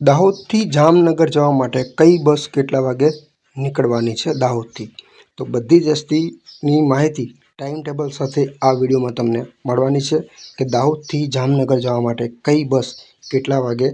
દાહોદથી જામનગર જવા માટે કઈ બસ કેટલા વાગે નીકળવાની છે દાહોદથી? તો બધી જ રસ્તીની માહિતી ટાઈમ ટેબલ સાથે આ વિડીયોમાં તમને મળવાની છે કે દાહોદથી જામનગર જવા માટે કઈ બસ કેટલા વાગે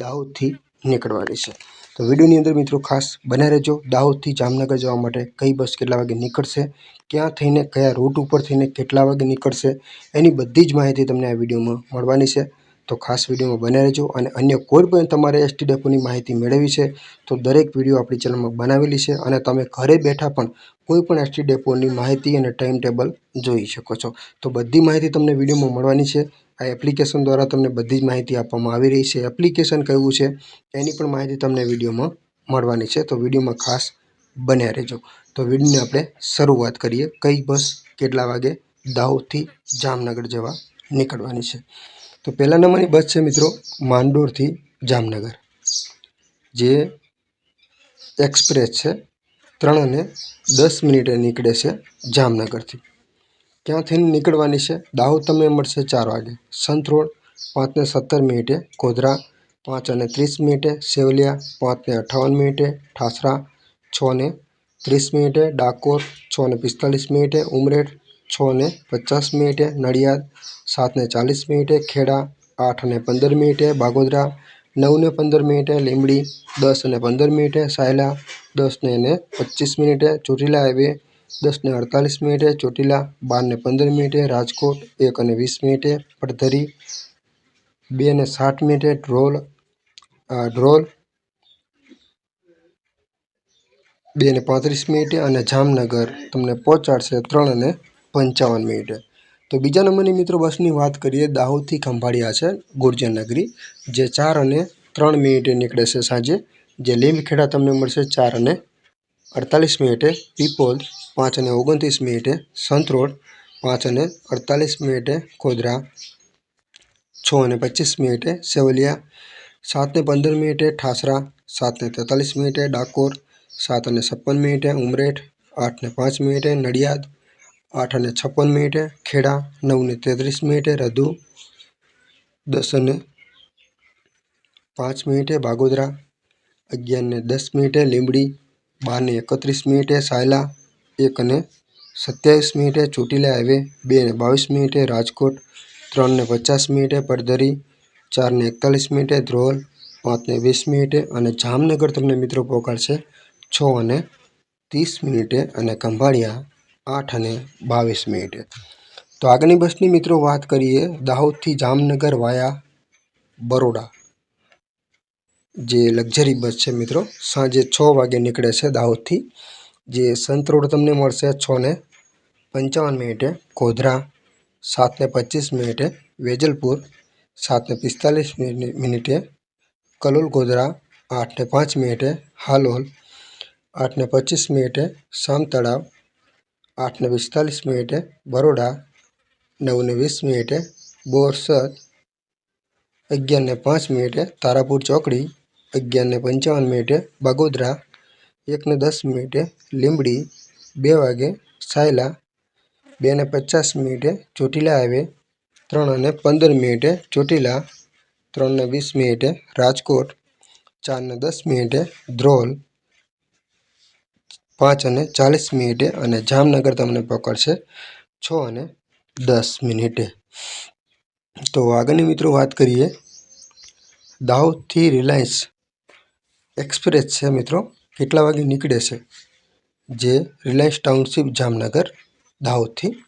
દાહોદથી નીકળવાની છે. તો વિડીયોની અંદર મિત્રો ખાસ બને રહેજો, દાહોદથી જામનગર જવા માટે કઈ બસ કેટલા વાગે નીકળશે, ક્યાં થઈને, કયા રૂટ ઉપર થઈને કેટલા વાગે નીકળશે, એની બધી જ માહિતી તમને આ વિડીયોમાં મળવાની છે. તો ખાસ વિડીયોમાં બને રહેજો અને અન્ય કોઈ પણ તમારે એસટી ડેપોની માહિતી મેળવી છે, તો દરેક વીડિયો આપણી ચેનલમાં બનાવેલી છે અને તમે ઘરે બેઠા પણ કોઈ પણ એસટી ડેપોની માહિતી અને ટાઈમ ટેબલ જોઈ શકો છો. તો બધી માહિતી તમને વિડીયોમાં મળવાની છે. આ એપ્લિકેશન દ્વારા તમને બધી જ માહિતી આપવામાં આવી રહી છે. એપ્લિકેશન કયું છે, એની પણ માહિતી તમને વિડીયોમાં મળવાની છે. તો વિડીયોમાં ખાસ બન્યા રહેજો. તો વિડીયોની આપણે શરૂઆત કરીએ. કઈ બસ કેટલા વાગે દાહોદથી જામનગર જવા નીકળવાની છે. તો પહેલા નંબરની બસ છે મિત્રો માંડોરથી જામનગર, જે એક્સપ્રેસ છે ત્રણ અને દસ મિનિટે નીકળે છે જામનગરથી. ક્યાંથી નીકળવાની છે? દાહોદ તમને મળશે ચાર વાગે. સંત રોડ પાંચને સત્તર મિનિટે, ગોધરા પાંચ અને ત્રીસ મિનિટે, સેવલિયા પાંચને અઠ્ઠાવન મિનિટે, ઠાસરા છ ને ત્રીસ મિનિટે, ડાકોર છ ને પિસ્તાલીસ મિનિટે, ઉમરેઠ છ ને પચાસ મિનિટે, નડિયાદ સાતને ચાલીસ મિનિટે, ખેડા આઠ અને પંદર મિનિટે, બાગોદરા નવને પંદર મિનિટે, લીંબડી દસ અને પંદર મિનિટે, સાયલા દસને ને પચીસ મિનિટે, ચોટીલા હાઈવે દસને અડતાલીસ મિનિટે, ચોટીલા બારને પંદર મિનિટે, રાજકોટ એક અને વીસ મિનિટે, પડધરી બે ને સાઠ મિનિટે ડ્રોલ ડ્રોલ બે ને પાંત્રીસ મિનિટે અને જામનગર. તમને પહોંચાડશે ત્રણ અને પંચાવન મિનિટે. તો બીજા નંબરની મિત્રો બસની વાત કરીએ, દાહોદથી ખંભાળિયા છે ગુર્જરનગરી જે ચાર અને ત્રણ મિનિટે નીકળે છે સાંજે. જે લીમખેડા તમને મળશે ચાર અને અડતાલીસ મિનિટે, પીપોલ પાંચ અને ઓગણત્રીસ મિનિટે સંતરોડ પાંચ અને અડતાલીસ મિનિટે ખોદરા છ અને પચીસ મિનિટે, સેવલિયા સાતને પંદર મિનિટે, ઠાસરા સાતને તેતાલીસ મિનિટે, ડાકોર સાત અને છપ્પન મિનિટે, ઉમરેઠ આઠને પાંચ મિનિટે, નડિયાદ આઠ અને છપ્પન મિનિટે, ખેડા નવને તેત્રીસ મિનિટે, રધુ દસ અને પાંચ મિનિટે બાગોદરા અગિયારને દસ મિનિટે, લીંબડી બારને એકત્રીસ મિનિટે, સાયલા એક અને સત્યાવીસ મિનિટે, ચોટીલા હાઈવે બે ને બાવીસ મિનિટે, રાજકોટ ત્રણને પચાસ મિનિટે, પડધરી ચારને એકતાલીસ મિનિટે, ધ્રોલ પાંચને વીસ મિનિટે અને જામનગર તમને મિત્રો પહોંચાડશે છ અને ત્રીસ મિનિટે અને ખંભાળિયા આઠ અને બાવીસ મિનિટે. તો આગળની બસની મિત્રો વાત કરીએ દાહોદથી જામનગર વાયા બરોડા, જે લક્ઝરી બસ છે મિત્રો. સાંજે છ વાગે નીકળે છે દાહોદથી. જે સંત રોડ તમને મળશે છ ને પંચાવન મિનિટે. ગોધરા સાતને પચીસ મિનિટે. વેજલપુર સાતને પિસ્તાલીસ મિનિ- મિનિટે. કલોલ, ગોધરા આઠને પાંચ મિનિટે. હાલોલ આઠને પચીસ મિનિટે. શામ તળાવ આઠને પિસ્તાલીસ મિનિટે બરોડા, નવને વીસ મિનિટે બોરસદ, અગિયારને પાંચ મિનિટે તારાપુર ચોકડી, અગિયારને પંચાવન મિનિટે બગોદરા, એકને દસ મિનિટે લીંબડી, બે વાગે સાયલા, બેને પચાસ મિનિટે ચોટીલા હાઈવે ત્રણ અને પંદર મિનિટે ચોટીલા, ત્રણને વીસ મિનિટે રાજકોટ, ચારને દસ મિનિટે ધ્રોલ પાંચ અને ચાલીસ મિનિટે અને જામનગર તમને પકડશે છ અને દસ મિનિટે. તો આગળની મિત્રો વાત કરીએ. દાહોદથી રિલાયન્સ એક્સપ્રેસ છે મિત્રો. કેટલા વાગે નીકળે છે? જે રિલાયન્સ ટાઉનશીપ જામનગર દાહોદથી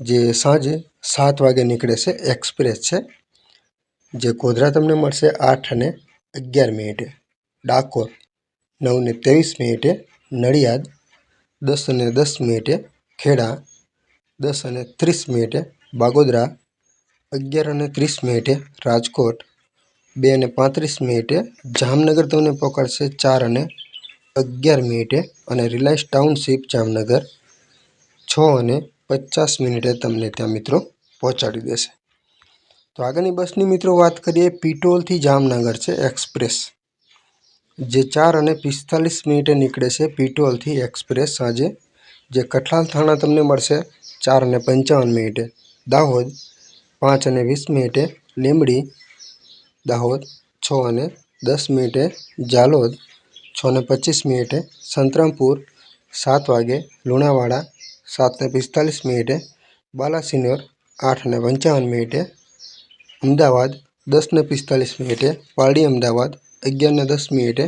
જે સાંજે સાત વાગે નીકળે છે એક્સપ્રેસ છે. જે ગોધરા તમને મળશે આઠ અને અગિયાર મિનિટે. ડાકોર નવ ને ત્રેવીસ મિનિટે. નડિયાદ, દસ અને દસ મિનિટે ખેડા, દસ અને ત્રીસ મિનિટે બાગોદરા, અગિયાર અને ત્રીસ મિનિટે રાજકોટ, બે અને પાંત્રીસ મિનિટે જામનગર તમને પકડશે, ચાર અને અગિયાર મિનિટે અને રિલાયન્સ ટાઉનશીપ જામનગર, છ અને પચાસ મિનિટે તમને ત્યાં મિત્રો પહોંચાડી દેશે. તો આગળની બસની મિત્રો વાત કરીએ, પીટોલથી જામનગર છે, એક્સપ્રેસ. જે ચાર અને પિસ્તાલીસ મિનિટે નીકળે છે પીટોલથી એક્સપ્રેસ સાંજે જે કઠલાલ થાણા તમને મળશે ચાર અને પંચાવન મિનિટે. દાહોદ પાંચ અને વીસ મિનિટે, લીંબડી દાહોદ છ અને દસ મિનિટે, જાલોદ છ ને પચીસ મિનિટે, સંતરામપુર સાત વાગે, લુણાવાડા સાત ને પિસ્તાલીસ મિનિટે, બાલાસિનોર આઠ ને પંચાવન મિનિટે, અમદાવાદ દસ ને પિસ્તાલીસ મિનિટે, પારડી અમદાવાદ અગિયાર ને દસ મિનિટે,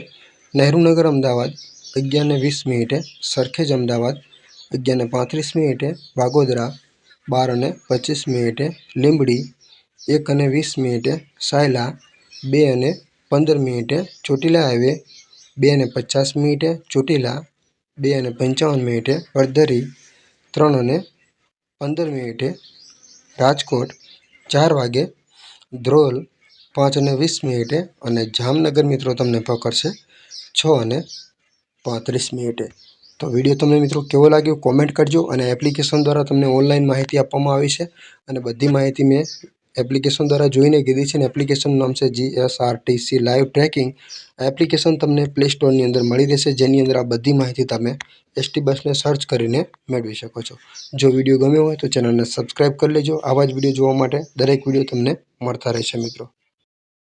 નહેરુનગર અમદાવાદ અગિયાર ને વીસ મિનિટે, સરખેજ અમદાવાદ અગિયાર ને પાંત્રીસ મિનિટે, વાગોદરા બાર અને પચીસ મિનિટે, લીંબડી એક અને વીસ મિનિટે, સાયલા બે અને પંદર મિનિટે, ચોટીલા હાઈવે બે અને પચાસ મિનિટે, ચોટીલા બે અને પંચાવન મિનિટે, વડધરી ત્રણ અને પંદર મિનિટે, રાજકોટ, ચાર વાગે, ધ્રોલ પાંચ અને વીસ મિનિટે અને જામનગર મિત્રો તમને પકડશે છ અને પાંત્રીસ મિનિટે. તો વીડિયો તમને મિત્રો કેવો લાગ્યો કોમેન્ટ કરજો અને એપ્લિકેશન દ્વારા તમને ઓનલાઈન માહિતી આપવામાં આવી છે અને બધી માહિતી મેં એપ્લિકેશન દ્વારા જોઈને કીધી છે અને એપ્લિકેશનનું નામ છે G S R T C live tracking application તમને પ્લે સ્ટોરની અંદર મળી રહેશે, જેની અંદર આ બધી માહિતી તમે એસટી બસને સર્ચ કરીને મેળવી શકો છો. જો વીડિયો ગમ્યો હોય તો ચેનલને સબસ્ક્રાઈબ કરી લેજો. આવા જ વીડિયો જોવા માટે દરેક વીડિયો તમને મળતા રહેશે મિત્રો.